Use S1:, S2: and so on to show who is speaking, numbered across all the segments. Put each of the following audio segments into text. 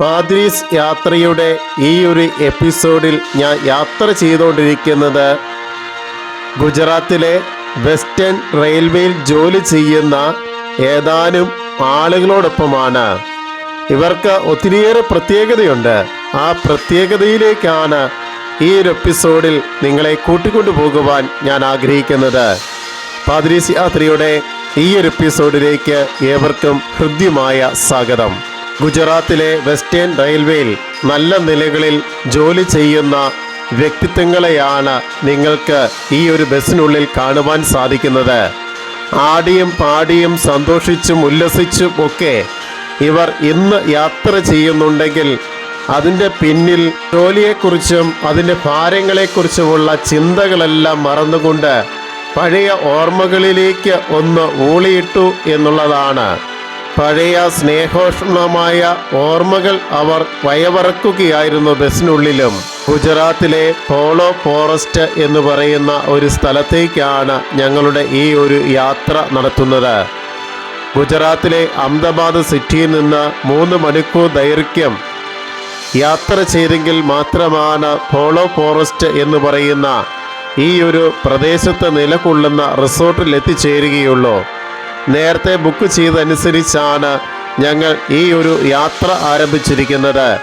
S1: പാദ്രീസ് യാത്രയുടെ ഈ ഒരു എപ്പിസോഡിൽ ഞാൻ യാത്ര ചെയ്തുകൊണ്ടിരിക്കുന്നത് ഗുജറാത്തിലെ വെസ്റ്റേൺ റെയിൽവേയിൽ ജോലി ചെയ്യുന്ന ഏതാനും ആളുകളോടൊപ്പമാണ്. ഇവർക്ക് ഒത്തിരിയേറെ പ്രത്യേകതയുണ്ട്. ആ പ്രത്യേകതയിലേക്കാണ് ഈ ഒരു എപ്പിസോഡിൽ നിങ്ങളെ കൂട്ടിക്കൊണ്ടു പോകുവാൻ ഞാൻ ആഗ്രഹിക്കുന്നത്. പാദ്രീസ് യാത്രയുടെ ഈ ഒരു എപ്പിസോഡിലേക്ക് ഏവർക്കും ഹൃദ്യമായ സ്വാഗതം. ഗുജറാത്തിലെ വെസ്റ്റേൺ റെയിൽവേയിൽ നല്ല നിലകളിൽ ജോലി ചെയ്യുന്ന വ്യക്തിത്വങ്ങളെയാണ് നിങ്ങൾക്ക് ഈ ഒരു ബസ്സിനുള്ളിൽ കാണുവാൻ സാധിക്കുന്നത്. ആടിയും പാടിയും സന്തോഷിച്ചും ഉല്ലസിച്ചും ഒക്കെ ഇവർ ഇന്ന് യാത്ര ചെയ്യുന്നുണ്ടെങ്കിൽ അതിന്റെ പിന്നിൽ ജോലിയെക്കുറിച്ചും അതിന്റെ ഭാരങ്ങളെക്കുറിച്ചുമുള്ള ചിന്തകളെല്ലാം മറന്നുകൊണ്ട് പഴയ ഓർമ്മകളിലേക്ക് ഒന്ന് ഊളിയിട്ടു എന്നുള്ളതാണ്. പഴയ സ്നേഹോഷ്ണമായ ഓർമ്മകൾ അവർ വയവറക്കുകയായിരുന്നു ബസ്സിനുള്ളിലും. ഗുജറാത്തിലെ പോളോ ഫോറസ്റ്റ് എന്ന് പറയുന്ന ഒരു സ്ഥലത്തേക്കാണ് ഞങ്ങളുടെ ഈ ഒരു യാത്ര നടത്തുന്നത്. ഗുജറാത്തിലെ അഹമ്മദാബാദ് സിറ്റിയിൽ നിന്ന് മൂന്ന് മണിക്കൂർ ദൈർഘ്യം യാത്ര ചെയ്തെങ്കിൽ മാത്രമാണ് പോളോ ഫോറസ്റ്റ് എന്ന് പറയുന്ന ഈ ഒരു പ്രദേശത്ത് നിലകൊള്ളുന്ന റിസോർട്ടിൽ എത്തിച്ചേരുകയുള്ളൂ നേരത്തെ ബുക്ക് ചെയ്തനുസരിച്ചാണ് ഞങ്ങൾ ഈ ഒരു യാത്ര ആരംഭിച്ചിരിക്കുന്നത്.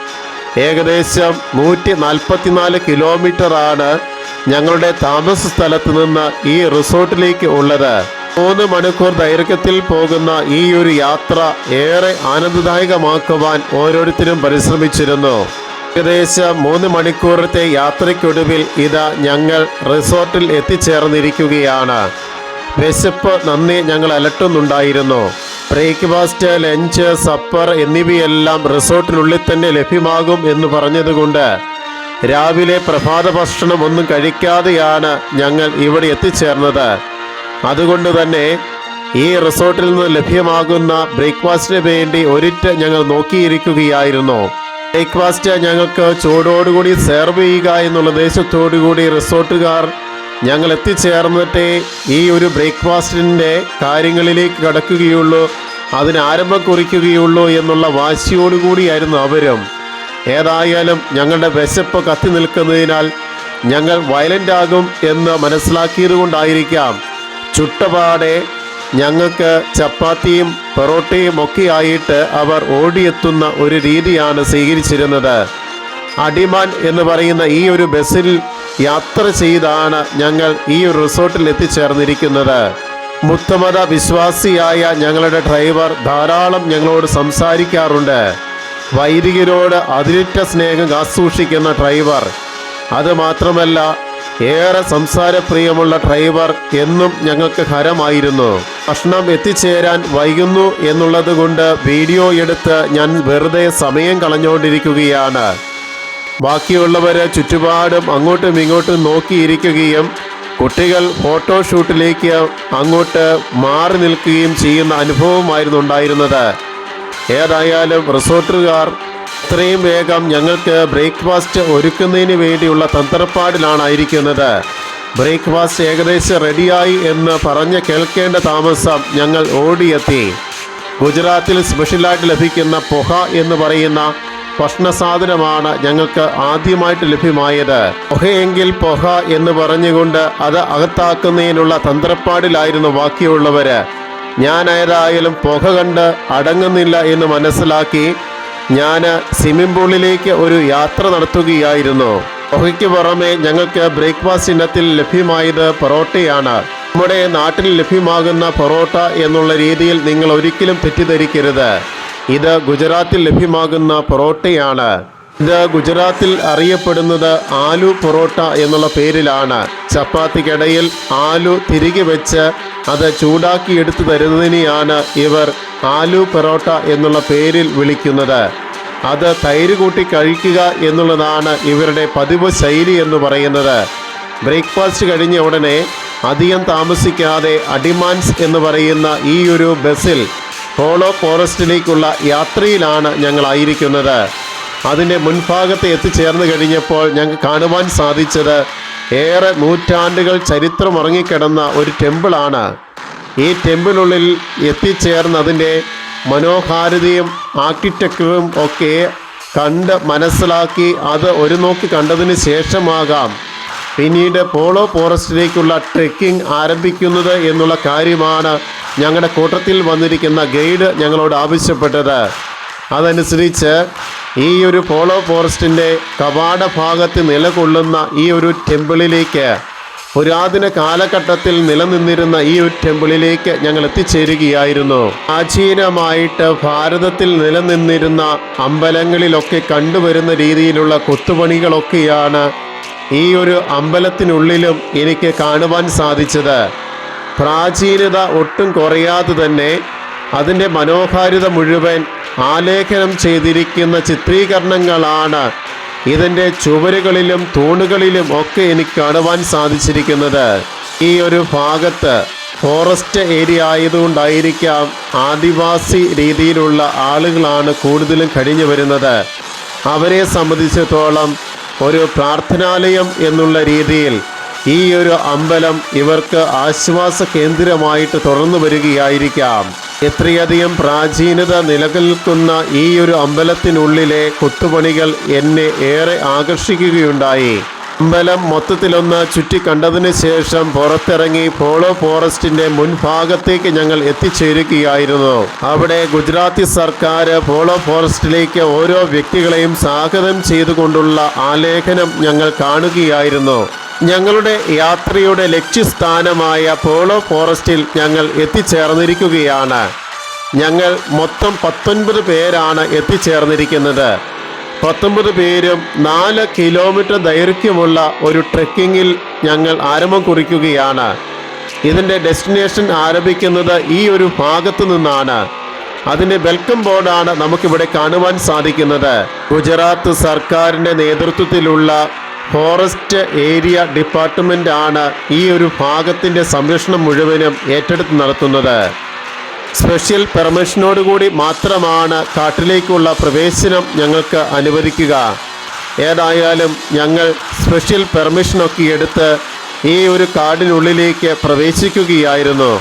S1: ഏകദേശം നൂറ്റി നാൽപ്പത്തിനാല് കിലോമീറ്ററാണ് ഞങ്ങളുടെ താമസ സ്ഥലത്ത് നിന്ന് ഈ റിസോർട്ടിലേക്ക് ഉള്ളത്. മൂന്ന് മണിക്കൂർ ദൈർഘ്യത്തിൽ പോകുന്ന ഈ ഒരു യാത്ര ഏറെ ആനന്ദദായകമാക്കുവാൻ ഓരോരുത്തരും പരിശ്രമിച്ചിരുന്നു. ഏകദേശം മൂന്ന് മണിക്കൂറത്തെ യാത്രയ്ക്കൊടുവിൽ ഇതാ ഞങ്ങൾ റിസോർട്ടിൽ എത്തിച്ചേർന്നിരിക്കുകയാണ്. വിശപ്പ് നന്ദി ഞങ്ങൾ അലട്ടുന്നുണ്ടായിരുന്നു. ബ്രേക്ക്ഫാസ്റ്റ് ലഞ്ച് സപ്പർ എന്നിവയെല്ലാം റിസോർട്ടിനുള്ളിൽ തന്നെ ലഭ്യമാകും എന്ന് പറഞ്ഞതുകൊണ്ട് രാവിലെ പ്രഭാത ഭക്ഷണം ഒന്നും കഴിക്കാതെയാണ് ഞങ്ങൾ ഇവിടെ എത്തിച്ചേർന്നത്. അതുകൊണ്ട് തന്നെ ഈ റിസോർട്ടിൽ നിന്ന് ലഭ്യമാകുന്ന ബ്രേക്ക്ഫാസ്റ്റിന് വേണ്ടി ഒരിറ്റ് ഞങ്ങൾ നോക്കിയിരിക്കുകയായിരുന്നു. ബ്രേക്ക്ഫാസ്റ്റ് ഞങ്ങൾക്ക് ചൂടോടുകൂടി സെർവ് ചെയ്യുക എന്നുള്ള ഉദ്ദേശത്തോടുകൂടി റിസോർട്ടുകാർ ഞങ്ങൾ എത്തിച്ചേർന്നിട്ടേ ഈ ഒരു ബ്രേക്ക്ഫാസ്റ്റിന്റെ കാര്യങ്ങളിലേക്ക് കടക്കുകയുള്ളൂ അതിന് ആരംഭം കുറിക്കുകയുള്ളൂ എന്നുള്ള വാശിയോടുകൂടിയായിരുന്നു അവരും. ഏതായാലും ഞങ്ങളുടെ വിശപ്പ് കത്തി നിൽക്കുന്നതിനാൽ ഞങ്ങൾ വയലന്റ് ആകും എന്ന് മനസ്സിലാക്കിയത് കൊണ്ടായിരിക്കാം ചുട്ടപാടെ ഞങ്ങൾക്ക് ചപ്പാത്തിയും പൊറോട്ടയും ഒക്കെ ആയിട്ട് അവർ ഓടിയെത്തുന്ന ഒരു രീതിയാണ് സ്വീകരിച്ചിരുന്നത്. അടിമാൻ എന്ന് പറയുന്ന ഈ ഒരു ബസ്സിൽ യാത്ര ചെയ്താണ് ഞങ്ങൾ ഈ റിസോർട്ടിൽ എത്തിച്ചേർന്നിരിക്കുന്നത്. മുത്തമത വിശ്വാസിയായ ഞങ്ങളുടെ ഡ്രൈവർ ധാരാളം ഞങ്ങളോട് സംസാരിക്കാറുണ്ട്. വൈദികരോട് അതിരിറ്റ സ്നേഹം കാസൂക്ഷിക്കുന്ന ഡ്രൈവർ. അതുമാത്രമല്ല ഏറെ സംസാരപ്രിയമുള്ള ഡ്രൈവർ എന്നും ഞങ്ങൾക്ക് ഹരമായിരുന്നു. ഭക്ഷണം എത്തിച്ചേരാൻ വൈകുന്നു എന്നുള്ളത് കൊണ്ട് വീഡിയോ എടുത്ത് ഞാൻ വെറുതെ സമയം കളഞ്ഞുകൊണ്ടിരിക്കുകയാണ്. ബാക്കിയുള്ളവര് ചുറ്റുപാടും അങ്ങോട്ടും ഇങ്ങോട്ടും നോക്കിയിരിക്കുകയും കുട്ടികൾ ഫോട്ടോഷൂട്ടിലേക്ക് അങ്ങോട്ട് മാറി നിൽക്കുകയും ചെയ്യുന്ന അനുഭവമായിരുന്നു ഉണ്ടായിരുന്നത്. ഏതായാലും റിസോർട്ടുകാർ എത്രയും വേഗം ഞങ്ങൾക്ക് ബ്രേക്ക്ഫാസ്റ്റ് ഒരുക്കുന്നതിന് വേണ്ടിയുള്ള തന്ത്രപ്പാടിലാണ് ആയിരിക്കുന്നത് ബ്രേക്ക്ഫാസ്റ്റ് ഏകദേശം റെഡിയായി എന്ന് പറഞ്ഞ് കേൾക്കേണ്ട താമസം ഞങ്ങൾ ഓടിയെത്തി. ഗുജറാത്തിൽ സ്പെഷ്യലായിട്ട് ലഭിക്കുന്ന പൊഹ എന്ന് പറയുന്ന ഭക്ഷണ സാധനമാണ് ഞങ്ങൾക്ക് ആദ്യമായിട്ട് ലഭ്യമായത്. ഒഹയെങ്കിൽ പൊഹ എന്ന് പറഞ്ഞുകൊണ്ട് അത് അകത്താക്കുന്നതിനുള്ള തന്ത്രപ്പാടിലായിരുന്നു ബാക്കിയുള്ളവര്. ഞാൻ ഏതായാലും പുക കണ്ട് അടങ്ങുന്നില്ല എന്ന് മനസ്സിലാക്കി ഞാൻ സ്വിമ്മിംഗ് പൂളിലേക്ക് ഒരു യാത്ര നടത്തുകയായിരുന്നു. പുകയ്ക്ക് പുറമെ ഞങ്ങൾക്ക് ബ്രേക്ക്ഫാസ്റ്റ് ഇനത്തിൽ ലഭ്യമായത് പൊറോട്ടയാണ്. നമ്മുടെ നാട്ടിൽ ലഭ്യമാകുന്ന പൊറോട്ട എന്നുള്ള രീതിയിൽ നിങ്ങൾ ഒരിക്കലും തെറ്റിദ്ധരിക്കരുത്. ഇത് ഗുജറാത്തിൽ ലഭ്യമാകുന്ന പൊറോട്ടയാണ്. ഇത് ഗുജറാത്തിൽ അറിയപ്പെടുന്നത് ആലു പൊറോട്ട എന്നുള്ള പേരിലാണ്. ചപ്പാത്തിക്കിടയിൽ ആലു തിരികെ വെച്ച് അത് ചൂടാക്കി എടുത്തു തരുന്നതിനെയാണ് ഇവർ ആലു പൊറോട്ട എന്നുള്ള പേരിൽ വിളിക്കുന്നത്. അത് തൈര് കൂട്ടി കഴിക്കുക എന്നുള്ളതാണ് ഇവരുടെ പതിവ് ശൈലി എന്ന് പറയുന്നത്. ബ്രേക്ക്ഫാസ്റ്റ് കഴിഞ്ഞ ഉടനെ അധികം താമസിക്കാതെ അഡിമാൻസ് എന്ന് പറയുന്ന ഈ ഒരു ബസ്സിൽ പോളോ ഫോറസ്റ്റിലേക്കുള്ള യാത്രയിലാണ് ഞങ്ങളായിരിക്കുന്നത്. അതിന്റെ മുൻഭാഗത്ത് എത്തിച്ചേർന്ന് കഴിഞ്ഞപ്പോൾ ഞങ്ങൾക്ക് കാണുവാൻ സാധിച്ചത് ഏറെ നൂറ്റാണ്ടുകൾ ചരിത്രം ഉറങ്ങിക്കിടന്ന ഒരു ടെമ്പിളാണ്. ഈ ടെമ്പിളിനുള്ളിൽ എത്തിച്ചേർന്ന് അതിന്റെ മനോഹാരിതയും ആർക്കിടെക്ചറും ഒക്കെ കണ്ട് മനസ്സിലാക്കി അത് ഒരു നോക്കി കണ്ടതിന് ശേഷമാകാം. പിന്നീട് പോളോ ഫോറസ്റ്റിലേക്കുള്ള ട്രെക്കിംഗ് ആരംഭിക്കുന്നത് എന്നുള്ള കാര്യമാണ് ഞങ്ങളുടെ കൂട്ടത്തിൽ വന്നിരിക്കുന്ന ഗൈഡ് ഞങ്ങളോട് ആവശ്യപ്പെട്ടത്. അതനുസരിച്ച് ഈ ഒരു പോളോ ഫോറസ്റ്റിന്റെ കവാട ഭാഗത്ത് നിലകൊള്ളുന്ന ഈ ഒരു ടെമ്പിളിലേക്ക് പുരാതന കാലഘട്ടത്തിൽ നിലനിന്നിരുന്ന ഈ ഒരു ടെമ്പിളിലേക്ക് ഞങ്ങൾ എത്തിച്ചേരുകയായിരുന്നു. പ്രാചീനമായിട്ട് ഭാരതത്തിൽ നിലനിന്നിരുന്ന അമ്പലങ്ങളിലൊക്കെ കണ്ടുവരുന്ന രീതിയിലുള്ള കൊത്തുപണികളൊക്കെയാണ് ഈ ഒരു അമ്പലത്തിനുള്ളിലും എനിക്ക് കാണുവാൻ സാധിച്ചത്. പ്രാചീനത ഒട്ടും കുറയാതെ തന്നെ അതിന്റെ മനോഹാരിത മുഴുവൻ ആലേഖനം ചെയ്തിരിക്കുന്ന ചിത്രീകരണങ്ങളാണ് ഇതിന്റെ ചുവരുകളിലും തൂണുകളിലും ഒക്കെ എനിക്ക് കാണുവാൻ സാധിച്ചിരിക്കുന്നത്. ഈ ഒരു ഭാഗത്ത് ഫോറസ്റ്റ് ഏരിയ ആയതുകൊണ്ടായിരിക്കാം ആദിവാസി രീതിയിലുള്ള ആളുകളാണ് കൂടുതലും കഴിഞ്ഞു വരുന്നത്. അവരെ സംബന്ധിച്ചിടത്തോളം ഒരു പ്രാർത്ഥനാലയം എന്നുള്ള രീതിയിൽ ഈ ഒരു അമ്പലം ഇവർക്ക് ആശ്വാസ കേന്ദ്രമായിട്ട് തുറന്നു വരികയായിരിക്കാം. എത്രയധികം പ്രാചീനത നിലനിൽക്കുന്ന ഈ ഒരു അമ്പലത്തിനുള്ളിലെ കൊത്തുപണികൾ എന്നെ ഏറെ ആകർഷിക്കുകയുണ്ടായി. അമ്പലം മൊത്തത്തിലൊന്ന് ചുറ്റിക്കണ്ടതിന് ശേഷം പുറത്തിറങ്ങി പോളോ ഫോറസ്റ്റിന്റെ മുൻഭാഗത്തേക്ക് ഞങ്ങൾ എത്തിച്ചേരുകയായിരുന്നു. അവിടെ ഗുജറാത്തി സർക്കാർ പോളോ ഫോറസ്റ്റിലേക്ക് ഓരോ വ്യക്തികളെയും സ്വാഗതം ചെയ്തുകൊണ്ടുള്ള ആലേഖനം ഞങ്ങൾ കാണുകയായിരുന്നു. ഞങ്ങളുടെ യാത്രയുടെ ലക്ഷ്യസ്ഥാനമായ പോളോ ഫോറസ്റ്റിൽ ഞങ്ങൾ എത്തിച്ചേർന്നിരിക്കുകയാണ്. ഞങ്ങൾ മൊത്തം പത്തൊൻപത് പേരാണ് എത്തിച്ചേർന്നിരിക്കുന്നത്. പത്തൊമ്പത് പേരും നാല് കിലോമീറ്റർ ദൈർഘ്യമുള്ള ഒരു ട്രെക്കിങ്ങിൽ ഞങ്ങൾ ആരംഭം കുറിക്കുകയാണ്. ഇതിന്റെ ഡെസ്റ്റിനേഷൻ ആരംഭിക്കുന്നത് ഈ ഒരു ഭാഗത്തു നിന്നാണ്. അതിന്റെ വെൽക്കം ബോർഡാണ് നമുക്കിവിടെ കാണുവാൻ സാധിക്കുന്നത്. ഗുജറാത്ത് സർക്കാരിന്റെ നേതൃത്വത്തിലുള്ള ഫോറസ്റ്റ് ഏരിയ ഡിപ്പാർട്ട്മെന്റ് ആണ് ഈ ഒരു ഭാഗത്തിന്റെ സംരക്ഷണം മുഴുവനും ഏറ്റെടുത്ത് നടത്തുന്നത്. സ്പെഷ്യൽ പെർമിഷനോടുകൂടി മാത്രമാണ് കാട്ടിലേക്കുള്ള പ്രവേശനം ഞങ്ങൾക്ക് അനുവദിക്കുക. ഏതായാലും ഞങ്ങൾ സ്പെഷ്യൽ പെർമിഷനൊക്കെ എടുത്ത് ഈ ഒരു കാടിനുള്ളിലേക്ക് പ്രവേശിക്കുകയായിരുന്നു.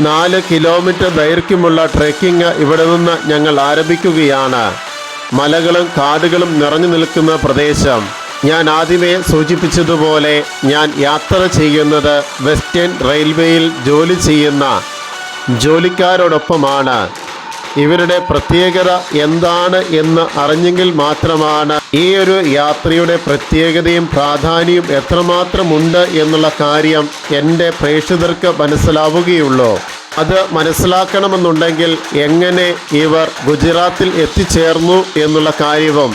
S1: നാല് കിലോമീറ്റർ ദൈർഘ്യമുള്ള ട്രെക്കിംഗ് ഇവിടെ നിന്ന് ഞങ്ങൾ ആരംഭിക്കുകയാണ്. മലകളും കാടുകളും നിറഞ്ഞു നിൽക്കുന്ന പ്രദേശം. ഞാൻ ആദ്യമേ സൂചിപ്പിച്ചതുപോലെ ഞാൻ യാത്ര ചെയ്യുന്നത് വെസ്റ്റേൺ റെയിൽവേയിൽ ജോലി ചെയ്യുന്ന ജോലിക്കാരോടൊപ്പമാണ്. ഇവരുടെ പ്രത്യേകത എന്താണ് എന്ന് അറിഞ്ഞെങ്കിൽ മാത്രമാണ് ഈ ഒരു യാത്രയുടെ പ്രത്യേകതയും പ്രാധാന്യവും എത്രമാത്രമുണ്ട് എന്നുള്ള കാര്യം എന്റെ പ്രേക്ഷകർക്ക് മനസ്സിലാവുകയുള്ളൂ. അത് മനസ്സിലാക്കണമെന്നുണ്ടെങ്കിൽ എങ്ങനെ ഇവർ ഗുജറാത്തിൽ എത്തിച്ചേർന്നു എന്നുള്ള കാര്യവും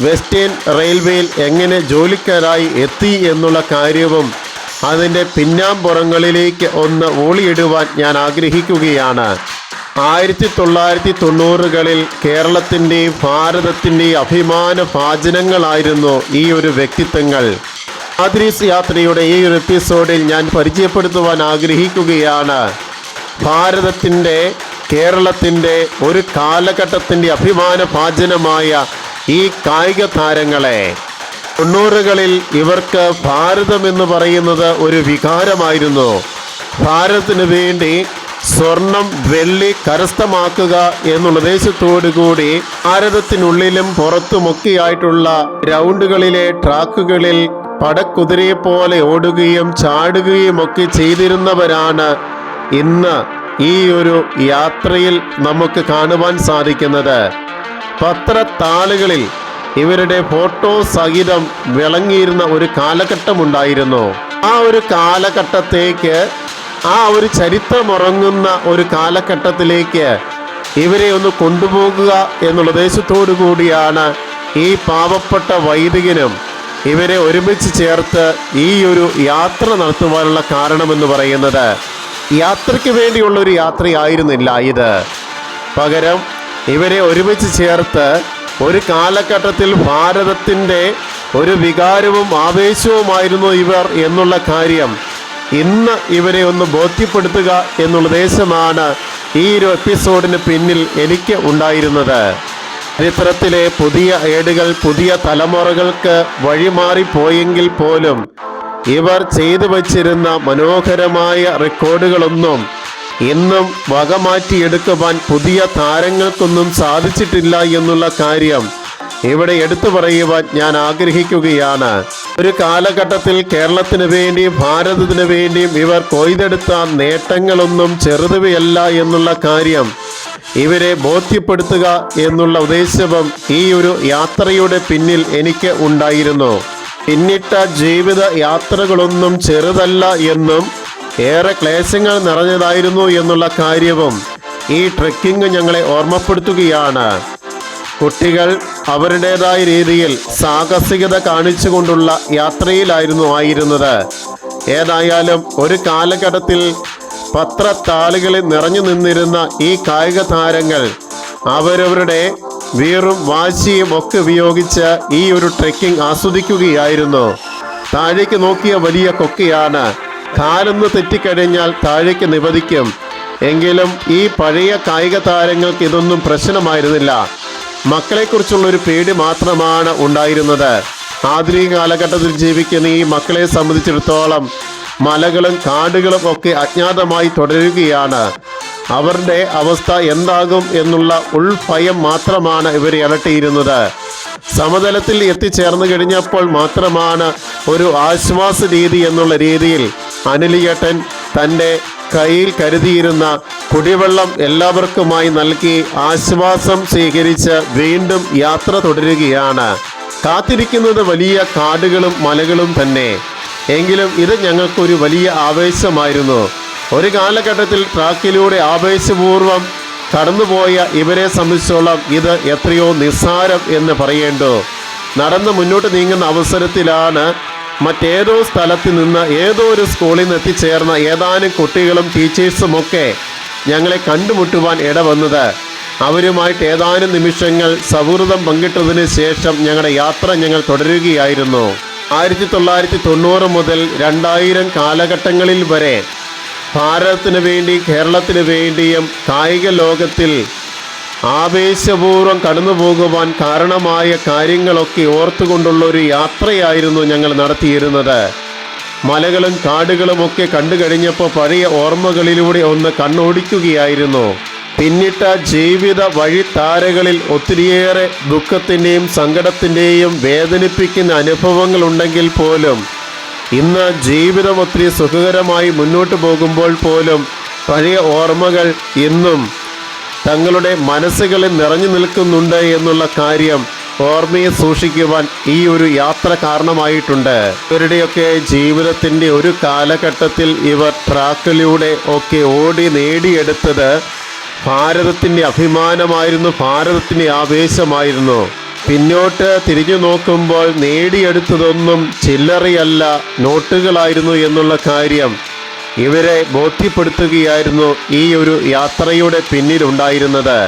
S1: വെസ്റ്റേൺ റെയിൽവേയിൽ എങ്ങനെ ജോലിക്കാരായി എത്തി എന്നുള്ള കാര്യവും അതിന്റെ പിന്നാമ്പുറങ്ങളിലേക്ക് ഒന്ന് ഊളിയിടുവാൻ ഞാൻ ആഗ്രഹിക്കുകയാണ്. ആയിരത്തി തൊള്ളായിരത്തി തൊണ്ണൂറുകളിൽ കേരളത്തിന്റെയും ഭാരതത്തിന്റെയും അഭിമാന ഭാചനങ്ങളായിരുന്നു ഈ ഒരു വ്യക്തിത്വങ്ങൾ. ആദ്രീസ് യാത്രയുടെ ഈ ഒരു എപ്പിസോഡിൽ ഞാൻ പരിചയപ്പെടുത്തുവാൻ ആഗ്രഹിക്കുകയാണ്. ഭാരതത്തിന്റെ കേരളത്തിന്റെ ഒരു കാലഘട്ടത്തിന്റെ അഭിമാന ഭാജനമായ ഈ കായിക താരങ്ങളെ തൊണ്ണൂറുകളിൽ ഇവർക്ക് ഭാരതം എന്ന് പറയുന്നത് ഒരു വികാരമായിരുന്നു. ഭാരതത്തിന് വേണ്ടി സ്വർണം വെള്ളി കരസ്ഥമാക്കുക എന്നുള്ള ഉദ്ദേശത്തോടു കൂടി ഭാരതത്തിനുള്ളിലും പുറത്തുമൊക്കെയായിട്ടുള്ള ഗ്രൗണ്ടുകളിലെ ട്രാക്കുകളിൽ പടക്കുതിരയെ പോലെ ഓടുകയും ചാടുകയും ഒക്കെ ചെയ്തിരുന്നവരാണ് ഇന്ന് ഈ ഒരു യാത്രയിൽ നമുക്ക് കാണുവാൻ സാധിക്കുന്നത്. പത്രത്താളുകളിൽ ഇവരുടെ ഫോട്ടോ സഹിതം വിളങ്ങിയിരുന്ന ഒരു കാലഘട്ടമുണ്ടായിരുന്നു. ആ ഒരു കാലഘട്ടത്തേക്ക് ആ ഒരു ചരിത്രമുറങ്ങുന്ന ഒരു കാലഘട്ടത്തിലേക്ക് ഇവരെ ഒന്ന് കൊണ്ടുപോകുക എന്നുള്ള ഉദ്ദേശത്തോടു കൂടിയാണ് ഈ പാവപ്പെട്ട വൈദികനും ഇവരെ ഒരുമിച്ച് ചേർത്ത് ഈ ഒരു യാത്ര നടത്തുവാനുള്ള കാരണമെന്ന് പറയുന്നത്. യാത്രയ്ക്ക് വേണ്ടിയുള്ള ഒരു യാത്രയായിരുന്നില്ല ഇത്. പകരം ഇവരെ ഒരുമിച്ച് ചേർത്ത് ഒരു കാലഘട്ടത്തിൽ ഭാരതത്തിന്റെ ഒരു വികാരവും ആവേശവുമായിരുന്നു ഇവർ എന്നുള്ള കാര്യം ഇന്ന് ഇവരെ ഒന്ന് ബോധ്യപ്പെടുത്തുക എന്നുള്ള ഉദ്ദേശമാണ് ഈ ഒരു എപ്പിസോഡിന് പിന്നിൽ എനിക്ക് ഉണ്ടായിരുന്നത്. ചരിത്രത്തിലെ പുതിയ ഏടുകൾ പുതിയ തലമുറകൾക്ക് വഴിമാറിപ്പോയെങ്കിൽ പോലും ഇവർ ചെയ്തു വച്ചിരുന്ന മനോഹരമായ റെക്കോർഡുകളൊന്നും ഇന്നും വകമാറ്റിയെടുക്കുവാൻ പുതിയ താരങ്ങൾക്കൊന്നും സാധിച്ചിട്ടില്ല എന്നുള്ള കാര്യം ഇവിടെ എടുത്തു പറയുവാൻ ഞാൻ ആഗ്രഹിക്കുകയാണ്. ഒരു കാലഘട്ടത്തിൽ കേരളത്തിന് വേണ്ടിയും ഭാരതത്തിന് വേണ്ടിയും ഇവർ കൊയ്തെടുത്ത നേട്ടങ്ങളൊന്നും ചെറുതുവയല്ല എന്നുള്ള കാര്യം ഇവരെ ബോധ്യപ്പെടുത്തുക എന്നുള്ള ഉദ്ദേശവും ഈ ഒരു യാത്രയുടെ പിന്നിൽ എനിക്ക് ഉണ്ടായിരുന്നു. പിന്നിട്ട ജീവിത യാത്രകളൊന്നും ചെറുതല്ല എന്നും ഏറെ ക്ലേശങ്ങൾ നിറഞ്ഞതായിരുന്നു എന്നുള്ള കാര്യവും ഈ ട്രെക്കിംഗ് ഞങ്ങളെ ഓർമ്മപ്പെടുത്തുകയാണ്. കുട്ടികൾ അവരുടേതായ രീതിയിൽ സാഹസികത കാണിച്ചുകൊണ്ടുള്ള യാത്രയിലായിരുന്നു ആയിരുന്നത്. ഏതായാലും ഒരു കാലഘട്ടത്തിൽ പത്രത്താളുകളിൽ നിറഞ്ഞു നിന്നിരുന്ന ഈ കായിക താരങ്ങൾ അവരവരുടെ വീറും വാശിയും ഒക്കെ ഉപയോഗിച്ച് ഈ ഒരു ട്രെക്കിംഗ് ആസ്വദിക്കുകയായിരുന്നു. താഴേക്ക് നോക്കിയ വലിയ കൊക്കയാണ് കാലൊന്ന് തെറ്റിക്കഴിഞ്ഞാൽ താഴേക്ക് നിവധിക്കും. എങ്കിലും ഈ പഴയ കായിക താരങ്ങൾക്ക് ഇതൊന്നും പ്രശ്നമായിരുന്നില്ല. മക്കളെക്കുറിച്ചുള്ള ഒരു പേടി മാത്രമാണ് ഉണ്ടായിരുന്നത്. ആധുനിക കാലഘട്ടത്തിൽ ജീവിക്കുന്ന ഈ മക്കളെ സംബന്ധിച്ചിടത്തോളം മലകളും കാടുകളും ഒക്കെ അജ്ഞാതമായി തുടരുകയാണ്. അവരുടെ അവസ്ഥ എന്താകും എന്നുള്ള ഉൾഭയം മാത്രമാണ് ഇവരെ ഇരട്ടിയിരുന്നത്. സമതലത്തിൽ എത്തിച്ചേർന്ന് കഴിഞ്ഞപ്പോൾ മാത്രമാണ് ഒരു ആശ്വാസ രീതി എന്നുള്ള രീതിയിൽ അനിലിയേട്ടൻ തന്റെ കയ്യിൽ കരുതിയിരുന്ന കുടിവെള്ളം എല്ലാവർക്കുമായി നൽകി ആശ്വാസം സ്വീകരിച്ച് വീണ്ടും യാത്ര തുടരുകയാണ്. കാത്തിരിക്കുന്നത് വലിയ കാടുകളും മലകളും തന്നെ. എങ്കിലും ഇത് ഞങ്ങൾക്കൊരു വലിയ ആവേശമായിരുന്നു. ഒരു കാലഘട്ടത്തിൽ ട്രാക്കിലൂടെ ആവേശപൂർവം കടന്നുപോയ ഇവരെ സംബന്ധിച്ചോളം ഇത് എത്രയോ നിസ്സാരം എന്ന് പറയേണ്ടു. നടന്ന് മുന്നോട്ട് നീങ്ങുന്ന അവസരത്തിലാണ് മറ്റേതോ സ്ഥലത്ത് നിന്ന് ഏതോ ഒരു സ്കൂളിൽ നിന്ന് എത്തിച്ചേർന്ന ഏതാനും കുട്ടികളും ടീച്ചേഴ്സും ഒക്കെ ഞങ്ങളെ കണ്ടുമുട്ടുവാൻ ഇടവന്നത് അവരുമായിട്ട് ഏതാനും നിമിഷങ്ങൾ സൗഹൃദം പങ്കിട്ടതിന് ശേഷം ഞങ്ങളുടെ യാത്ര ഞങ്ങൾ തുടരുകയായിരുന്നു. ആയിരത്തി തൊള്ളായിരത്തി തൊണ്ണൂറ് മുതൽ രണ്ടായിരം കാലഘട്ടങ്ങളിൽ വരെ ഭാരതത്തിന് വേണ്ടി കേരളത്തിന് വേണ്ടിയും കായിക ലോകത്തിൽ ആവേശപൂർവം കടന്നു പോകുവാൻ കാരണമായ കാര്യങ്ങളൊക്കെ ഓർത്തുകൊണ്ടുള്ള ഒരു യാത്രയായിരുന്നു ഞങ്ങൾ നടത്തിയിരുന്നത്. മലകളും കാടുകളുമൊക്കെ കണ്ടു കഴിഞ്ഞപ്പോൾ പഴയ ഓർമ്മകളിലൂടെ ഒന്ന് കണ്ണോടിക്കുകയായിരുന്നു. പിന്നിട്ട ജീവിത വഴിത്താരകളിൽ ഒത്തിരിയേറെ ദുഃഖത്തിന്റെയും സങ്കടത്തിന്റെയും വേദനിപ്പിക്കുന്ന അനുഭവങ്ങൾ ഉണ്ടെങ്കിൽ പോലും ഇന്ന് ജീവിതം ഒത്തിരി സുഖകരമായി മുന്നോട്ട് പോകുമ്പോൾ പോലും പഴയ ഓർമ്മകൾ ഇന്നും തങ്ങളുടെ മനസ്സുകളിൽ നിറഞ്ഞു നിൽക്കുന്നുണ്ട് എന്നുള്ള കാര്യം ഓർമ്മയെ സൂക്ഷിക്കുവാൻ ഈ ഒരു യാത്ര കാരണമായിട്ടുണ്ട്. ഇവരുടെയൊക്കെ ജീവിതത്തിന്റെ ഒരു കാലഘട്ടത്തിൽ ഇവർ ട്രാക്കിലൂടെ ഒക്കെ ഓടി നേടിയെടുത്തത് ഭാരതത്തിന്റെ അഭിമാനമായിരുന്നു ഭാരതത്തിന്റെ ആവേശമായിരുന്നു. പിന്നോട്ട് തിരിഞ്ഞു നോക്കുമ്പോൾ നേടിയെടുത്തതൊന്നും ചില്ലറയല്ല നോട്ടുകളായിരുന്നു എന്നുള്ള കാര്യം ഇവരെ ബോധ്യപ്പെടുത്തുകയായിരുന്നു ഈ ഒരു യാത്രയുടെ പിന്നിലുണ്ടായിരുന്നത്.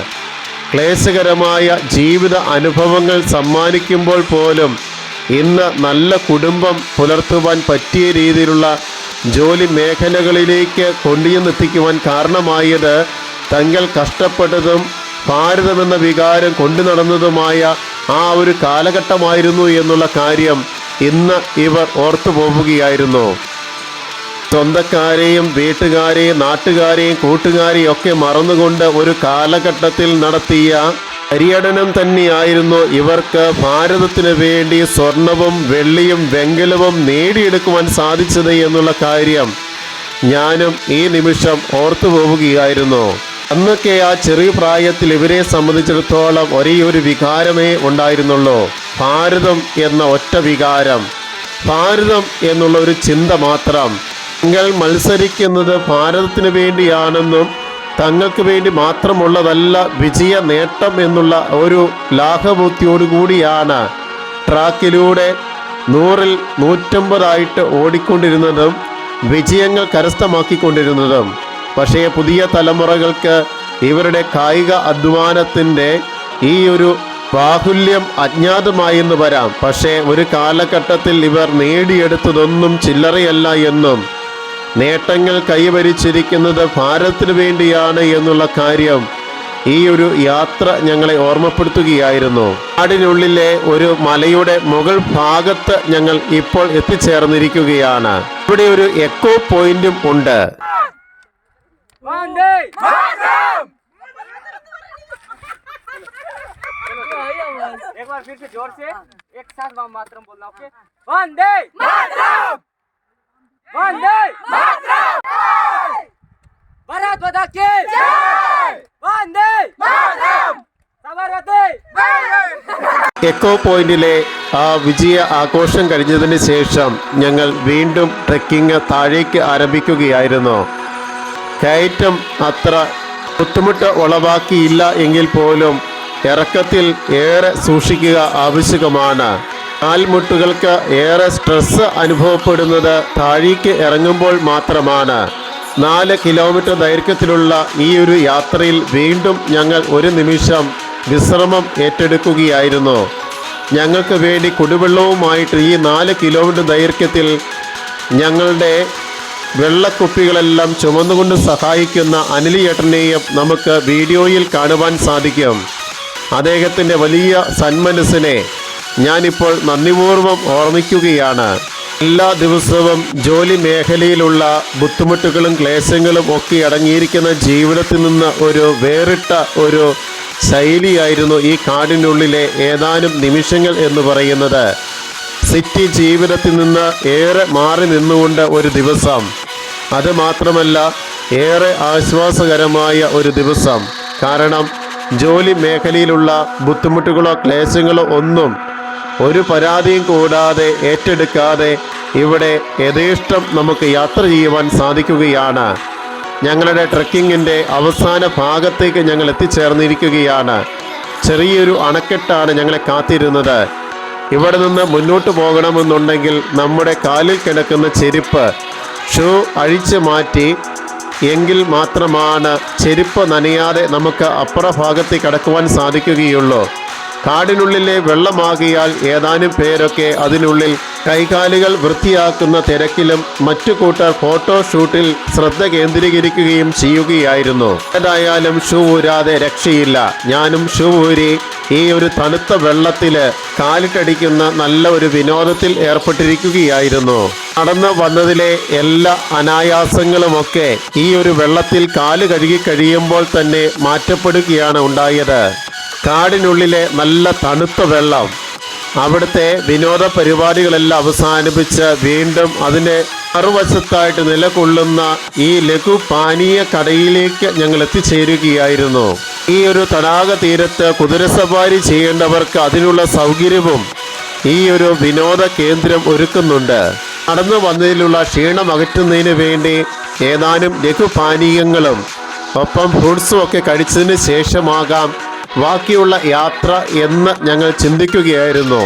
S1: ക്ലേശകരമായ ജീവിത അനുഭവങ്ങൾ സമ്മാനിക്കുമ്പോൾ പോലും ഇന്ന് നല്ല കുടുംബം പുലർത്തുവാൻ പറ്റിയ രീതിയിലുള്ള ജോലി മേഖലകളിലേക്ക് കൊണ്ടുചെന്നെത്തിക്കുവാൻ കാരണമായത് തങ്ങൾ കഷ്ടപ്പെട്ടതും ഭാരതമെന്ന വികാരം കൊണ്ടു നടന്നതുമായ ആ ഒരു കാലഘട്ടമായിരുന്നു എന്നുള്ള കാര്യം ഇന്ന് ഇവർ ഓർത്തു പോവുകയായിരുന്നു. സ്വന്തക്കാരെയും വീട്ടുകാരെയും നാട്ടുകാരെയും കൂട്ടുകാരെയും ഒക്കെ മറന്നുകൊണ്ട് ഒരു കാലഘട്ടത്തിൽ നടത്തിയ പര്യടനം തന്നെയായിരുന്നു ഇവർക്ക് ഭാരതത്തിന് വേണ്ടി സ്വർണവും വെള്ളിയും വെങ്കലവും നേടിയെടുക്കുവാൻ സാധിച്ചത് എന്നുള്ള കാര്യം ഞാനും ഈ നിമിഷം ഓർത്തു പോവുകയായിരുന്നു. അന്നൊക്കെ ആ ചെറിയ പ്രായത്തിൽ ഇവരെ സംബന്ധിച്ചിടത്തോളം ഒരേ ഒരു വികാരമേ ഉണ്ടായിരുന്നുള്ളൂ. ഭാരതം എന്ന ഒറ്റ വികാരം. ഭാരതം എന്നുള്ള ഒരു ചിന്ത മാത്രം. തങ്ങൾ മത്സരിക്കുന്നത് ഭാരതത്തിന് വേണ്ടിയാണെന്നും തങ്ങൾക്ക് വേണ്ടി മാത്രമുള്ളതല്ല വിജയ നേട്ടം എന്നുള്ള ഒരു ലാഘബുദ്ധിയോടുകൂടിയാണ് ട്രാക്കിലൂടെ നൂറിൽ നൂറ്റമ്പതായിട്ട് ഓടിക്കൊണ്ടിരുന്നതും വിജയങ്ങൾ കരസ്ഥമാക്കിക്കൊണ്ടിരുന്നതും. പക്ഷേ പുതിയ തലമുറകൾക്ക് ഇവരുടെ കായിക അധ്വാനത്തിന്റെ ഈ ഒരു ബാഹുല്യം അജ്ഞാതമായെന്ന് വരാം. പക്ഷേ ഒരു കാലഘട്ടത്തിൽ ഇവർ നേടിയെടുത്തതൊന്നും ചില്ലറയല്ല എന്നും നേട്ടങ്ങൾ കൈവരിച്ചിരിക്കുന്നത് ഭാരതത്തിന് വേണ്ടിയാണ് എന്നുള്ള കാര്യം ഈ ഒരു യാത്ര ഞങ്ങളെ ഓർമ്മപ്പെടുത്തുകയായിരുന്നു കാടിനുള്ളിലെ ഒരു മലയുടെ മുകൾ ഭാഗത്ത് ഞങ്ങൾ ഇപ്പോൾ എത്തിച്ചേർന്നിരിക്കുകയാണ് ഇവിടെ ഒരു എക്കോ പോയിന്റും ഉണ്ട്
S2: Monday! एक बार फिर से जोर से एक साथ वहाँ मातरम बोलना ओके वंदे मातरम വന്ദേ മാതരം ഭാരത്! മാതാ ജയ് വന്ദേ മാതരം
S1: എക്കോ പോയിന്റിലെ ആ വിജയ ആഘോഷം കഴിഞ്ഞതിന് ശേഷം ഞങ്ങൾ വീണ്ടും ട്രെക്കിംഗ് താഴേക്ക് ആരംഭിക്കുകയായിരുന്നു. കയറ്റം അത്ര ബുദ്ധിമുട്ട് ഉളവാക്കിയില്ല എങ്കിൽ പോലും ഇറക്കത്തിൽ ഏറെ സൂക്ഷിക്കുക ആവശ്യമാണ് കാൽമുട്ടുകൾക്ക് ഏറെ സ്ട്രെസ് അനുഭവപ്പെടുന്നത് താഴേക്ക് ഇറങ്ങുമ്പോൾ മാത്രമാണ്. നാല് കിലോമീറ്റർ ദൈർഘ്യത്തിലുള്ള ഈ ഒരു യാത്രയിൽ വീണ്ടും ഞങ്ങൾ ഒരു നിമിഷം വിശ്രമം ഏറ്റെടുക്കുകയായിരുന്നു. ഞങ്ങൾക്ക് വേണ്ടി കുടിവെള്ളവുമായിട്ട് ഈ നാല് കിലോമീറ്റർ ദൈർഘ്യത്തിൽ ഞങ്ങളുടെ വെള്ളക്കുപ്പികളെല്ലാം ചുമന്നുകൊണ്ട് സഹായിക്കുന്ന അനിലിയേട്ടനെയും നമുക്ക് വീഡിയോയിൽ കാണുവാൻ സാധിക്കും. അദ്ദേഹത്തിന്റെ വലിയ സന്മനസ്സിനെ ഞാനിപ്പോൾ നന്ദിപൂർവം ഓർമ്മിക്കുകയാണ്. എല്ലാ ദിവസവും ജോലി മേഖലയിലുള്ള ബുദ്ധിമുട്ടുകളും ക്ലേശങ്ങളും ഒക്കെ അടങ്ങിയിരിക്കുന്ന ജീവിതത്തിൽ നിന്ന് ഒരു വേറിട്ട ഒരു ശൈലിയായിരുന്നു ഈ കാടിനുള്ളിലെ ഏതാനും നിമിഷങ്ങൾ എന്ന് പറയുന്നത്. സിറ്റി ജീവിതത്തിൽ നിന്ന് ഏറെ മാറി നിന്നുകൊണ്ട് ഒരു ദിവസം. അത് മാത്രമല്ല ഏറെ ആശ്വാസകരമായ ഒരു ദിവസം. കാരണം ജോലി മേഖലയിലുള്ള ബുദ്ധിമുട്ടുകളോ ക്ലേശങ്ങളോ ഒന്നും ഒരു പരാതിയും കൂടാതെ ഏറ്റെടുക്കാതെ ഇവിടെ യഥേഷ്ടം നമുക്ക് യാത്ര ചെയ്യുവാൻ സാധിക്കുകയാണ്. ഞങ്ങളുടെ ട്രക്കിങ്ങിന്റെ അവസാന ഭാഗത്തേക്ക് ഞങ്ങൾ എത്തിച്ചേർന്നിരിക്കുകയാണ്. ചെറിയൊരു അണക്കെട്ടാണ് ഞങ്ങളെ കാത്തിരുന്നത്. ഇവിടെ നിന്ന് മുന്നോട്ട് പോകണമെന്നുണ്ടെങ്കിൽ നമ്മുടെ കാലിൽ കിടക്കുന്ന ചെരുപ്പ് ഷൂ അഴിച്ചു മാറ്റി എങ്കിൽ മാത്രമാണ് ചെരുപ്പ് നനയാതെ നമുക്ക് അപ്പുറ ഭാഗത്തേക്ക് കടക്കുവാൻ സാധിക്കുകയുള്ളൂ. കാടിനുള്ളിലെ വെള്ളമാകിയാൽ ഏതാനും പേരൊക്കെ അതിനുള്ളിൽ കൈകാലുകൾ വൃത്തിയാക്കുന്ന തിരക്കിലും മറ്റു കൂട്ടർ ഫോട്ടോഷൂട്ടിൽ ശ്രദ്ധ കേന്ദ്രീകരിക്കുകയും ചെയ്യുകയായിരുന്നു. ഏതായാലും ഷൂ ഊരാതെ രക്ഷയില്ല. ഞാനും ഷൂ ഊരി ഈ ഒരു തണുത്ത വെള്ളത്തിൽ കാലിട്ടടിക്കുന്ന നല്ല ഒരു വിനോദത്തിൽ ഏർപ്പെട്ടിരിക്കുകയായിരുന്നു. നടന്നു വന്നതിലെ എല്ലാ അനായാസങ്ങളുമൊക്കെ ഈ ഒരു വെള്ളത്തിൽ കാൽ കഴുകി കഴിയുമ്പോൾ തന്നെ മാറ്റപ്പെടുകയാണ് ഉണ്ടായത്. കാടിനുള്ളിലെ നല്ല തണുത്ത വെള്ളം. അവിടുത്തെ വിനോദ പരിപാടികളെല്ലാം അവസാനിപ്പിച്ച് വീണ്ടും അതിന്റെ മറുവശത്തായിട്ട് നിലകൊള്ളുന്ന ഈ ലഘു പാനീയ കടയിലേക്ക് ഞങ്ങൾ എത്തിച്ചേരുകയായിരുന്നു. ഈ ഒരു തടാക തീരത്ത് കുതിരസവാരി ചെയ്യേണ്ടവർക്ക് അതിനുള്ള സൗകര്യവും ഈ ഒരു വിനോദ കേന്ദ്രം ഒരുക്കുന്നുണ്ട്. നടന്നു വന്നതിലുള്ള ക്ഷീണം അകറ്റുന്നതിന് വേണ്ടി ഏതാനും ലഘുപാനീയങ്ങളും ഒപ്പം ഫ്രൂട്ട്സും ഒക്കെ കഴിച്ചതിന് ശേഷമാകാം ബാക്കിയുള്ള യാത്ര എന്ന് ഞങ്ങൾ ചിന്തിക്കുകയായിരുന്നു.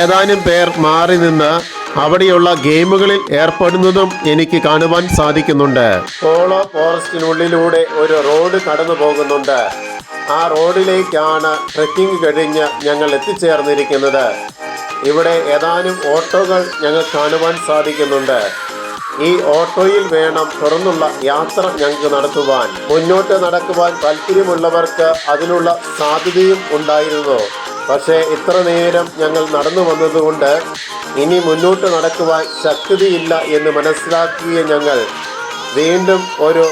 S1: ഏതാനും പേർ മാറി നിന്ന് അവിടെയുള്ള ഗെയിമുകളിൽ ഏർപ്പെടുന്നതും എനിക്ക് കാണുവാൻ സാധിക്കുന്നുണ്ട്. പോളോ ഫോറസ്റ്റിനുള്ളിലൂടെ ഒരു റോഡ് കടന്നു പോകുന്നുണ്ട്. ആ റോഡിലേക്കാണ് ട്രെക്കിംഗ് കഴിഞ്ഞ് ഞങ്ങൾ എത്തിച്ചേർന്നിരിക്കുന്നത്. ഇവിടെ ഏതാനും ഓട്ടോകൾ ഞങ്ങൾ കാണുവാൻ സാധിക്കുന്നുണ്ട്. ഈ ഓട്ടോയിൽ വേണം തുറന്നുള്ള യാത്ര ഞങ്ങൾക്ക് നടത്തുവാൻ. മുന്നോട്ട് നടക്കുവാൻ താല്പര്യമുള്ളവർക്ക് അതിനുള്ള സാധ്യതയും ഉണ്ടായിരുന്നു. പക്ഷേ ഇത്ര നേരം ഞങ്ങൾ നടന്നു വന്നതുകൊണ്ട് ഇനി മുന്നോട്ട് നടക്കുവാൻ ശക്തിയില്ല എന്ന് മനസ്സിലാക്കിയ ഞങ്ങൾ വീണ്ടും ഒരു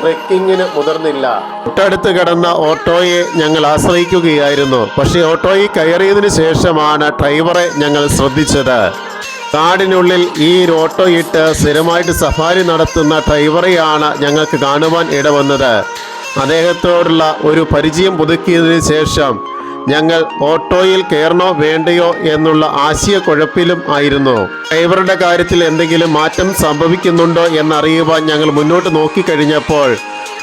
S1: ട്രെക്കിങ്ങിന് മുതിർന്നില്ല. തൊട്ടടുത്ത് കിടന്ന ഓട്ടോയെ ഞങ്ങൾ ആശ്രയിക്കുകയായിരുന്നു. പക്ഷേ ഓട്ടോയിൽ കയറിയതിനു ശേഷമാണ് ഡ്രൈവറെ ഞങ്ങൾ ശ്രദ്ധിച്ചത്. കാടിനുള്ളിൽ ഈ ഒരു ഓട്ടോ ഇട്ട് സ്ഥിരമായിട്ട് സഫാരി നടത്തുന്ന ഡ്രൈവറെയാണ് ഞങ്ങൾക്ക് കാണുവാൻ ഇടവന്നത്. അദ്ദേഹത്തോടുള്ള ഒരു പരിചയം പുതുക്കിയതിനു ശേഷം ഞങ്ങൾ ഓട്ടോയിൽ കയറണോ വേണ്ടയോ എന്നുള്ള ആശയക്കുഴപ്പിലും ആയിരുന്നു. ഡ്രൈവറുടെ കാര്യത്തിൽ എന്തെങ്കിലും മാറ്റം സംഭവിക്കുന്നുണ്ടോ എന്നറിയുവാൻ ഞങ്ങൾ മുന്നോട്ട് നോക്കിക്കഴിഞ്ഞപ്പോൾ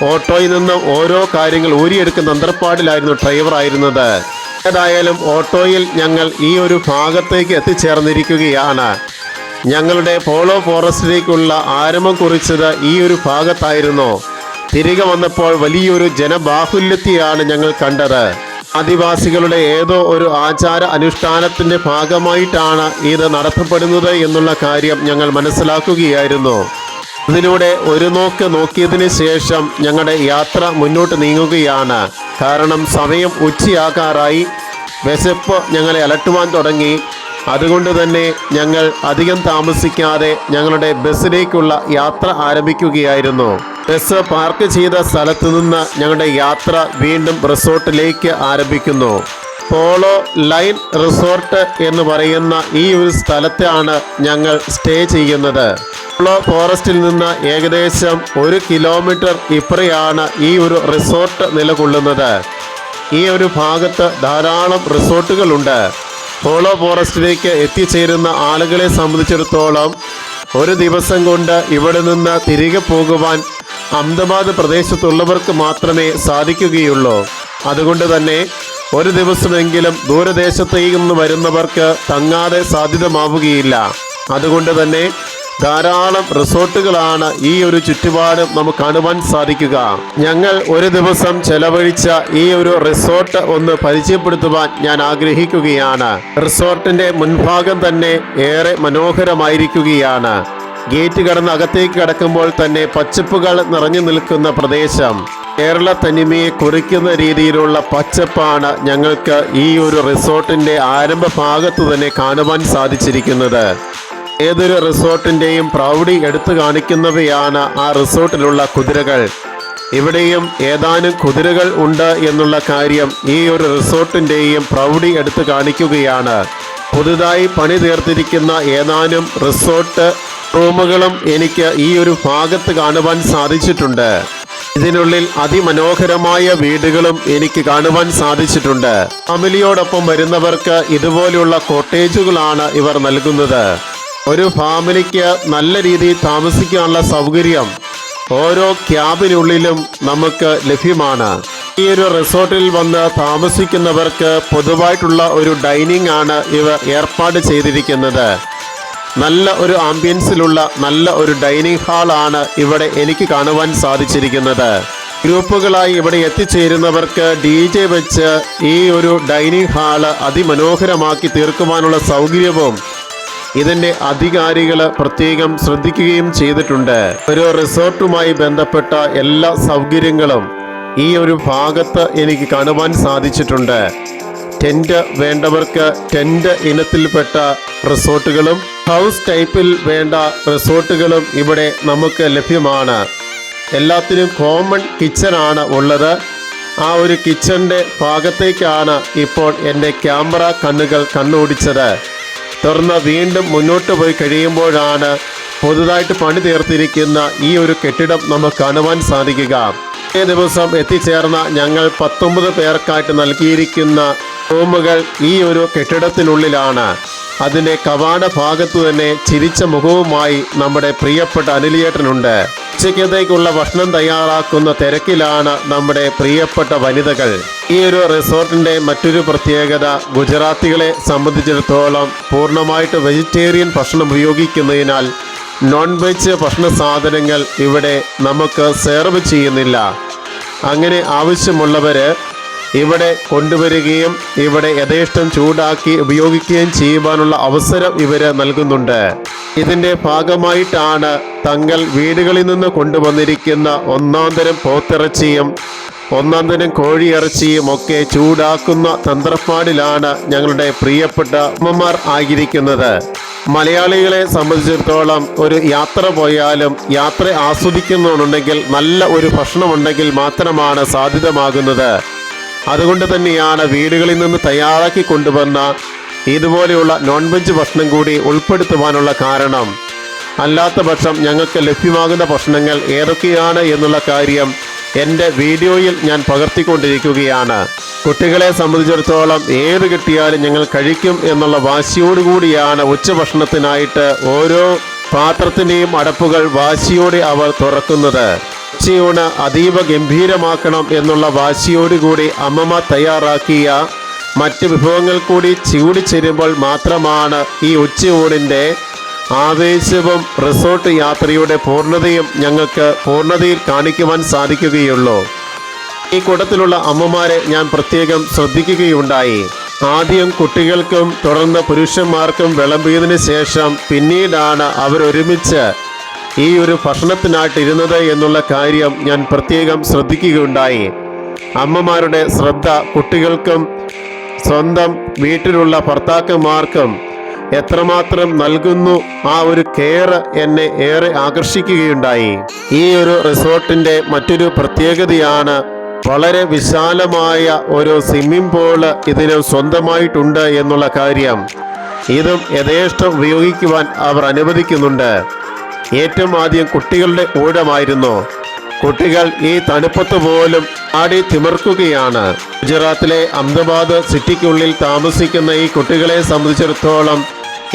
S1: ഓട്ടോയിൽ നിന്ന് ഓരോ കാര്യങ്ങൾ ഊരിയെടുക്കുന്ന തന്ത്രപ്പാടിലായിരുന്നു ഡ്രൈവർ ആയിരുന്നത് ഏതായാലും ഓട്ടോയിൽ ഞങ്ങൾ ഈ ഒരു ഭാഗത്തേക്ക് എത്തിച്ചേർന്നിരിക്കുകയാണ്. ഞങ്ങളുടെ പോളോ ഫോറസ്റ്റിലേക്കുള്ള ആരംഭം കുറിച്ചത് ഈ ഒരു ഭാഗത്തായിരുന്നു. തിരികെ വന്നപ്പോൾ വലിയൊരു ജനബാഹുല്യത്തെയാണ് ഞങ്ങൾ കണ്ടത്. ആദിവാസികളുടെ ഏതോ ഒരു ആചാര അനുഷ്ഠാനത്തിന്റെ ഭാഗമായിട്ടാണ് ഇത് നടത്തപ്പെടുന്നത് എന്നുള്ള കാര്യം ഞങ്ങൾ മനസ്സിലാക്കുകയായിരുന്നു. അതിലൂടെ ഒരു നോക്ക് നോക്കിയതിന് ശേഷം ഞങ്ങളുടെ യാത്ര മുന്നോട്ട് നീങ്ങുകയാണ്. കാരണം സമയം ഉച്ചയാകാറായി. വിശപ്പ് ഞങ്ങളെ അലട്ടുവാൻ തുടങ്ങി. അതുകൊണ്ട് തന്നെ ഞങ്ങൾ അധികം താമസിക്കാതെ ഞങ്ങളുടെ ബസ്സിലേക്കുള്ള യാത്ര ആരംഭിക്കുകയായിരുന്നു. ബസ് പാർക്ക് ചെയ്ത സ്ഥലത്ത് നിന്ന് ഞങ്ങളുടെ യാത്ര വീണ്ടും റിസോർട്ടിലേക്ക് ആരംഭിക്കുന്നു. പോളോ ലൈൻ റിസോർട്ട് എന്ന് പറയുന്ന ഈ ഒരു സ്ഥലത്താണ് ഞങ്ങൾ സ്റ്റേ ചെയ്യുന്നത്. ഫോറസ്റ്റിൽ നിന്ന് ഏകദേശം ഒരു കിലോമീറ്റർ ഇപ്പറയാണ് ഈ ഒരു റിസോർട്ട് നിലകൊള്ളുന്നത്. ഈ ഒരു ഭാഗത്ത് ധാരാളം റിസോർട്ടുകളുണ്ട്. പോളോ ഫോറസ്റ്റിലേക്ക് എത്തിച്ചേരുന്ന ആളുകളെ സംബന്ധിച്ചിടത്തോളം ഒരു ദിവസം കൊണ്ട് ഇവിടെ നിന്ന് തിരികെ പോകുവാൻ അഹമ്മദാബാദ് പ്രദേശത്തുള്ളവർക്ക് മാത്രമേ സാധിക്കുകയുള്ളൂ. അതുകൊണ്ട് തന്നെ ഒരു ദിവസമെങ്കിലും ദൂരദേശത്തേക്ക് നിന്ന് വരുന്നവർക്ക് തങ്ങാതെ സാധ്യതമാവുകയില്ല. അതുകൊണ്ട് തന്നെ ധാരാളം റിസോർട്ടുകളാണ് ഈ ഒരു ചുറ്റുപാട് നമുക്ക് കാണുവാൻ സാധിക്കുക. ഞങ്ങൾ ഒരു ദിവസം ചെലവഴിച്ച ഈ ഒരു റിസോർട്ട് ഒന്ന് പരിചയപ്പെടുത്തുവാൻ ഞാൻ ആഗ്രഹിക്കുകയാണ്. റിസോർട്ടിന്റെ മുൻഭാഗം തന്നെ ഏറെ മനോഹരമായിരിക്കുകയാണ്. ഗേറ്റ് കടന്ന് അകത്തേക്ക് കടക്കുമ്പോൾ തന്നെ പച്ചപ്പുകൾ നിറഞ്ഞു നിൽക്കുന്ന പ്രദേശം. കേരള തനിമയെ കുറിക്കുന്ന രീതിയിലുള്ള പച്ചപ്പാണ് ഞങ്ങൾക്ക് ഈ ഒരു റിസോർട്ടിന്റെ ആരംഭ ഭാഗത്ത് തന്നെ കാണുവാൻ സാധിച്ചിരിക്കുന്നത്. ഏതൊരു റിസോർട്ടിന്റെയും പ്രൗഢി എടുത്തു കാണിക്കുന്നവയാണ് ആ റിസോർട്ടിലുള്ള കുതിരകൾ. ഇവിടെയും ഏതാനും കുതിരകൾ ഉണ്ട് എന്നുള്ള കാര്യം ഈ ഒരു റിസോർട്ടിന്റെയും പ്രൗഢി എടുത്തു കാണിക്കുകയാണ്. പുതുതായി പണി തീർത്തിരിക്കുന്ന ഏതാനും റിസോർട്ട് റൂമുകളും എനിക്ക് ഈ ഒരു ഭാഗത്ത് കാണുവാൻ സാധിച്ചിട്ടുണ്ട്. ഇതിനുള്ളിൽ അതിമനോഹരമായ വീടുകളും എനിക്ക് കാണുവാൻ സാധിച്ചിട്ടുണ്ട്. ഫാമിലിയോടൊപ്പം വരുന്നവർക്ക് ഇതുപോലെയുള്ള കോട്ടേജുകളാണ് ഇവർ നൽകുന്നത്. ഒരു ഫാമിലിക്ക് നല്ല രീതിയിൽ താമസിക്കാനുള്ള സൗകര്യം ഓരോ ക്യാബിനുള്ളിലും നമുക്ക് ലഭ്യമാണ്. ഈ ഒരു റിസോർട്ടിൽ വന്ന് താമസിക്കുന്നവർക്ക് പൊതുവായിട്ടുള്ള ഒരു ഡൈനിങ് ആണ് ഇവർ ഏർപ്പാട് ചെയ്തിരിക്കുന്നത്. നല്ല ഒരു ആംബിയൻസിലുള്ള നല്ല ഒരു ഡൈനിങ് ഹാളാണ് ഇവിടെ എനിക്ക് കാണുവാൻ സാധിച്ചിരിക്കുന്നത്. ഗ്രൂപ്പുകളായി ഇവിടെ എത്തിച്ചേരുന്നവർക്ക് ഡി ജെ വെച്ച് ഈ ഒരു ഡൈനിങ് ഹാൾ അതിമനോഹരമാക്കി തീർക്കുവാനുള്ള സൗകര്യവും ഇതിന്റെ അധികാരികൾ പ്രത്യേകം ശ്രദ്ധിക്കുകയും ചെയ്തിട്ടുണ്ട്. ഒരു റിസോർട്ടുമായി ബന്ധപ്പെട്ട എല്ലാ സൗകര്യങ്ങളും ഈ ഒരു ഭാഗത്ത് എനിക്ക് കാണുവാൻ സാധിച്ചിട്ടുണ്ട്. ടെന്റ് വേണ്ടവർക്ക് ടെന്റ് ഇനത്തിൽപ്പെട്ട റിസോർട്ടുകളും ഹൗസ് ടൈപ്പിൽ വേണ്ട റിസോർട്ടുകളും ഇവിടെ നമുക്ക് ലഭ്യമാണ്. എല്ലാത്തിനും കോമൺ കിച്ചണാണ് ഉള്ളത്. ആ ഒരു കിച്ചണിന്റെ ഭാഗത്തേക്കാണ് ഇപ്പോൾ എന്റെ ക്യാമറ കണ്ണുകൾ കണ്ണോടിച്ചത്. തുറന്ന് വീണ്ടും മുന്നോട്ട് പോയി കഴിയുമ്പോഴാണ് പുതുതായിട്ട് പണി തീർത്തിരിക്കുന്ന ഈ ഒരു കെട്ടിടം നമുക്ക് കാണുവാൻ സാധിക്കുക. ഈ ദിവസം എത്തിച്ചേർന്ന ഞങ്ങൾ പത്തൊമ്പത് പേർക്കായിട്ട് നൽകിയിരിക്കുന്ന റൂമുകൾ ഈ ഒരു കെട്ടിടത്തിനുള്ളിലാണ്. അതിന്റെ കവാട ഭാഗത്തു തന്നെ ചിരിച്ച മുഖവുമായി നമ്മുടെ പ്രിയപ്പെട്ട അനിലിയേട്ടനുണ്ട് ഉച്ചയ്ക്കത്തേക്കുള്ള ഭക്ഷണം തയ്യാറാക്കുന്ന തിരക്കിലാണ് നമ്മുടെ പ്രിയപ്പെട്ട വനിതകൾ. ഈ ഒരു റിസോർട്ടിന്റെ മറ്റൊരു പ്രത്യേകത ഗുജറാത്തികളെ സംബന്ധിച്ചിടത്തോളം പൂർണമായിട്ട് വെജിറ്റേറിയൻ ഭക്ഷണം ഉപയോഗിക്കുന്നതിനാൽ നോൺ വെജ് ഭക്ഷണ സാധനങ്ങൾ ഇവിടെ നമുക്ക് സെർവ് ചെയ്യുന്നില്ല. അങ്ങനെ ആവശ്യമുള്ളവര് ഇവിടെ കൊണ്ടുവരികയും ഇവിടെ യഥേഷ്ടം ചൂടാക്കി ഉപയോഗിക്കുകയും ചെയ്യുവാനുള്ള അവസരം ഇവർ നൽകുന്നുണ്ട്. ഇതിന്റെ ഭാഗമായിട്ടാണ് തങ്ങൾ വീടുകളിൽ നിന്ന് കൊണ്ടുവന്നിരിക്കുന്ന ഒന്നാം തരം പോത്തിറച്ചിയും ഒന്നാം തരം കോഴിയിറച്ചിയും ഒക്കെ ചൂടാക്കുന്ന തന്ത്രപ്പാടിലാണ് ഞങ്ങളുടെ പ്രിയപ്പെട്ട അമ്മമാർ ആയിരിക്കുന്നത്. മലയാളികളെ സംബന്ധിച്ചിടത്തോളം ഒരു യാത്ര പോയാലും യാത്ര ആസ്വദിക്കുന്നുണ്ടെങ്കിൽ നല്ല ഒരു ഭക്ഷണമുണ്ടെങ്കിൽ മാത്രമാണ് സാധ്യതമാകുന്നത്. അതുകൊണ്ട് തന്നെയാണ് വീടുകളിൽ നിന്ന് തയ്യാറാക്കി കൊണ്ടുവന്ന ഇതുപോലെയുള്ള നോൺ വെജ് ഭക്ഷണം കൂടി ഉൾപ്പെടുത്തുവാനുള്ള കാരണം. അല്ലാത്ത പക്ഷം ഞങ്ങൾക്ക് ലഭ്യമാകുന്ന ഭക്ഷണങ്ങൾ ഏതൊക്കെയാണ് എന്നുള്ള കാര്യം എന്റെ വീഡിയോയിൽ ഞാൻ പകർത്തിക്കൊണ്ടിരിക്കുകയാണ്. കുട്ടികളെ സംബന്ധിച്ചിടത്തോളം ഏത് കിട്ടിയാലും ഞങ്ങൾ കഴിക്കും എന്നുള്ള വാശിയോടുകൂടിയാണ് ഉച്ചഭക്ഷണത്തിനായിട്ട് ഓരോ പാത്രത്തിന്റെയും അടപ്പുകൾ വാശിയോടെ അവർ തുറക്കുന്നത്. ഉച്ചയൂണ് അതീവ ഗംഭീരമാക്കണം എന്നുള്ള വാശിയോടുകൂടി അമ്മമ്മ തയ്യാറാക്കിയ മറ്റ് വിഭവങ്ങൾ കൂടി ചൂടിച്ചേരുമ്പോൾ മാത്രമാണ് ഈ ഉച്ചയൂണിന്റെ ആവേശവും റിസോർട്ട് യാത്രയുടെ പൂർണതയും ഞങ്ങൾക്ക് പൂർണതയിൽ കാണിക്കുവാൻ സാധിക്കുകയുള്ളൂ. ഈ കൂട്ടത്തിലുള്ള അമ്മമാരെ ഞാൻ പ്രത്യേകം ശ്രദ്ധിക്കുകയുണ്ടായി. ആദ്യം കുട്ടികൾക്കും തുടർന്ന് പുരുഷന്മാർക്കും വിളമ്പിയതിനു ശേഷം പിന്നീടാണ് അവരൊരുമിച്ച് ഈ ഒരു ഭക്ഷണത്തിനായിട്ട് ഇരുന്നത് എന്നുള്ള കാര്യം ഞാൻ പ്രത്യേകം ശ്രദ്ധിക്കുകയുണ്ടായി. അമ്മമാരുടെ ശ്രദ്ധ കുട്ടികൾക്കും സ്വന്തം വീട്ടിലുള്ള ഭർത്താക്കന്മാർക്കും എത്രമാത്രം നൽകുന്നു ആ ഒരു കെയർ എന്നെ ഏറെ ആകർഷിക്കുകയുണ്ടായി. ഈ ഒരു റിസോർട്ടിന്റെ മറ്റൊരു പ്രത്യേകതയാണ് വളരെ വിശാലമായ ഒരു സ്വിമ്മിംഗ് പൂൾ ഇതിന് സ്വന്തമായിട്ടുണ്ട് എന്നുള്ള കാര്യം. ഇതും യഥേഷ്ടം ഉപയോഗിക്കുവാൻ അവർ അനുവദിക്കുന്നുണ്ട്. ഏറ്റവും ആദ്യം കുട്ടികളുടെ ഊഴമായിരുന്നു. കുട്ടികൾ ഈ തണുപ്പത്ത് പോലും ആടി തിമർക്കുകയാണ്. ഗുജറാത്തിലെ അഹമ്മദാബാദ് സിറ്റിക്കുള്ളിൽ താമസിക്കുന്ന ഈ കുട്ടികളെ സംബന്ധിച്ചിടത്തോളം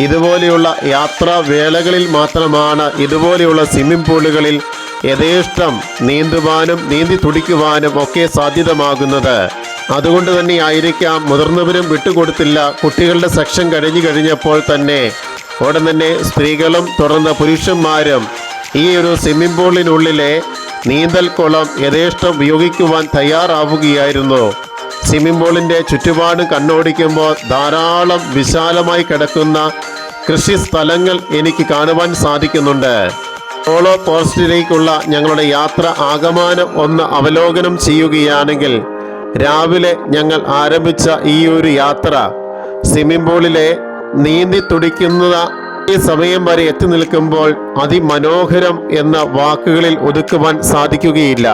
S1: ഇതുപോലെയുള്ള യാത്രാ വേളകളിൽ മാത്രമാണ് ഇതുപോലെയുള്ള സ്വിമ്മിംഗ് പൂളുകളിൽ യഥേഷ്ടം നീന്തുവാനും നീന്തി തുടിക്കുവാനും ഒക്കെ സാധ്യതമാകുന്നത്. അതുകൊണ്ട് തന്നെ ആയിരിക്കാം മുതിർന്നവരും വിട്ടുകൊടുത്തില്ല കുട്ടികളുടെ സെക്ഷൻ കഴിഞ്ഞു കഴിഞ്ഞപ്പോൾ തന്നെ ഉടൻ തന്നെ സ്ത്രീകളും തുറന്ന പുരുഷന്മാരും ഈ ഒരു സ്വിമ്മിംഗ് പൂളിനുള്ളിലെ നീന്തൽ കുളം യഥേഷ്ടം ഉപയോഗിക്കുവാൻ തയ്യാറാവുകയായിരുന്നു. സ്വിമ്മിംഗ് പൂളിന്റെ ചുറ്റുപാട് കണ്ണോടിക്കുമ്പോൾ ധാരാളം വിശാലമായി കിടക്കുന്ന കൃഷി സ്ഥലങ്ങൾ എനിക്ക് കാണുവാൻ സാധിക്കുന്നുണ്ട്. പോളോ പോസ്റ്റിലേക്കുള്ള ഞങ്ങളുടെ യാത്ര ആകമാനം ഒന്ന് അവലോകനം ചെയ്യുകയാണെങ്കിൽ രാവിലെ ഞങ്ങൾ ആരംഭിച്ച ഈ ഒരു യാത്ര സ്വിമ്മിംഗ് പൂളിലെ നീന്തി തുടിക്കുന്ന ഈ സമയം വരെ എത്തി നിൽക്കുമ്പോൾ അതിമനോഹരം എന്ന വാക്കുകളിൽ ഒതുക്കുവാൻ സാധിക്കുകയില്ല.